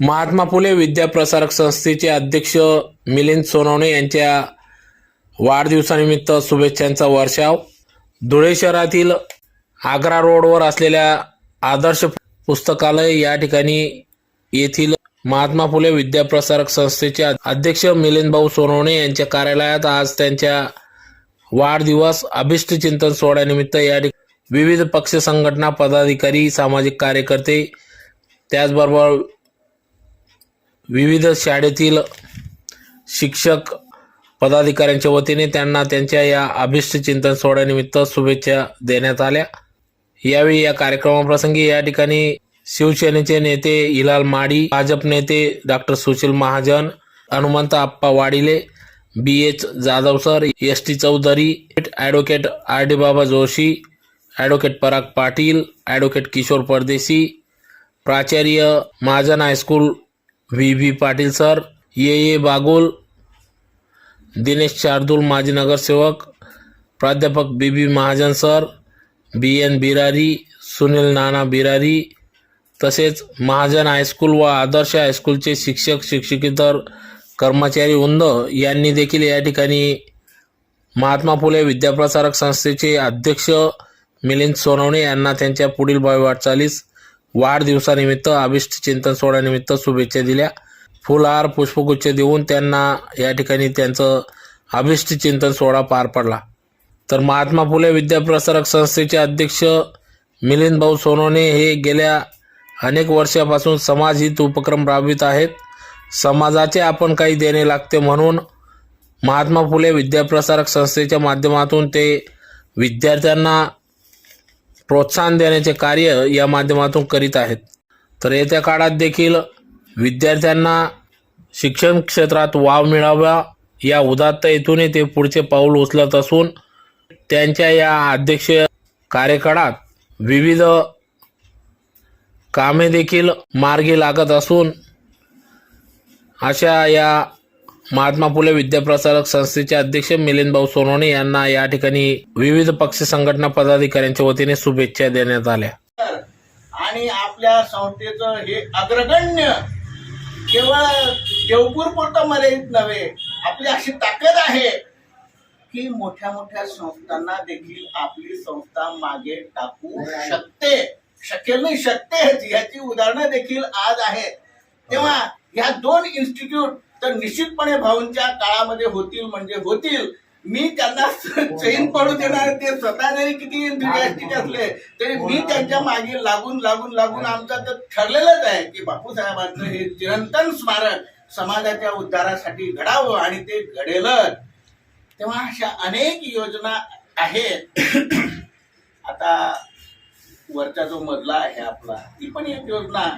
महात्मा फुले विद्याप्रसारक संस्थेचे अध्यक्ष मिलिंद सोनवणे यांच्या वाढदिवसानिमित्त शुभेच्छांचा वर्षाव. धुळे शहरातील आग्रा रोडवर असलेल्या आदर्श पुस्तकालय या ठिकाणी येथील महात्मा फुले विद्याप्रसारक संस्थेचे अध्यक्ष मिलिंद भाऊ सोनवणे यांच्या कार्यालयात आज त्यांच्या वाढदिवस अभिष्ट चिंतन सोहळ्यानिमित्त या ठिकाणी विविध पक्ष संघटना पदाधिकारी सामाजिक कार्यकर्ते त्याचबरोबर विविध शाळेतील शिक्षक पदाधिकाऱ्यांच्या वतीने त्यांना त्यांच्या या अभिष्ट चिंतन सोहळ्यानिमित्त शुभेच्छा देण्यात आल्या. यावेळी या कार्यक्रमाप्रसंगी या ठिकाणी शिवसेनेचे नेते हिलाल माडी भाजप नेते doctor Sushil Mahajan Hanumant Appa Wadile B H Jadhav sir S T Chaudhari advocate R D Baba Joshi advocate Parag Patil advocate Kishor Pardeshi प्राचार्य Mahajan high school V V Patil sir ये ये बागुल दिनेश शार्दूल माजी नगरसेवक प्राध्यापक B B Mahajan sir B N Birari Sunil Nana Birari तसेच Mahajan high school व आदर्श हायस्कूलचे शिक्षक शिक्षकेतर कर्मचारी उंद यांनी देखील या ठिकाणी महात्मा फुले विद्याप्रसारक संस्थेचे अध्यक्ष मिलिंद सोनवणे यांना त्यांच्या पुढील भावी वाटचालीस वाढदिवसानिमित्त अभिष्ट चिंतन सोहळ्यानिमित्त शुभेच्छा दिल्या. फुलहार पुष्पगुच्छ देऊन त्यांना या ठिकाणी त्यांचं अभिष्ट चिंतन सोहळा पार पडला. तर महात्मा फुले विद्याप्रसारक संस्थेचे अध्यक्ष मिलिंद भाऊ सोनोने हे गेल्या अनेक वर्षापासून समाजहित उपक्रम राबवित आहेत. समाजाचे आपण काही देणे लागते म्हणून महात्मा फुले विद्याप्रसारक संस्थेच्या माध्यमातून ते विद्यार्थ्यांना प्रोत्साहन देण्याचे कार्य या माध्यमातून करीत आहेत. तर येत्या काळात देखील विद्यार्थ्यांना शिक्षण क्षेत्रात वाव मिळावा या उदात्त हेतूने ते पुढचे पाऊल उचलत असून त्यांच्या या अध्यक्ष कार्यकाळात विविध कामे देखील मार्गी लागत असून अशा या महात्मा फुले विद्याप्रसारक संस्थेचे अध्यक्ष मिलिंद भाऊ सोनवणे यांना या ठिकाणी विविध पक्ष संघटना पदाधिकाऱ्यांच्या वतीने शुभेच्छा देण्यात आल्या. आणि आपल्या संस्थेचं हे अग्रगण्य केवळ देवपूर पुरतं मर्यादित नव्हे आपली अशी ताकद आहे की मोठ्या मोठ्या संस्थांना देखील आपली संस्था मागे टाकू शकते शकेल नाही शकते याची उदाहरणं देखील आज आहेत. तेव्हा ह्या दोन इन्स्टिट्यूट तर निश्चितपणे भाऊंच्या काळामध्ये होतील म्हणजे होतील. मी त्यांना चैन पडू देणार ते स्वतः जरी किती इंथुजियास्टिक असले तरी मी त्यांच्या मागे लागून लागून लागून आमचं तर ठरलेलंच आहे की बापूसाहेबांचं हे चिरंतन स्मारक समाजाच्या उद्धारासाठी घडावं आणि ते घडेलच. तेव्हा अशा अनेक योजना आहेत. आता वरचा जो मजला आहे आपला ती पण एक योजना.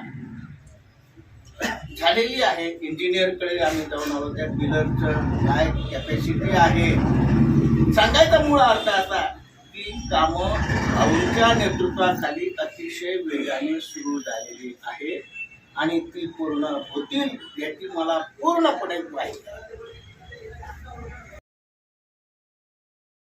झालेली आहे. इंजिनियरकडे आम्ही जाऊन आलो. त्या बिलरचं काय कॅपॅसिटी आहे? सांगायचा मूळ अर्थ असा की कामं भाऊंच्या नेतृत्वाखाली अतिशय वेगाने सुरू झालेली आहे आणि ती पूर्ण होतील याची मला पूर्णपणे माहिती आहे.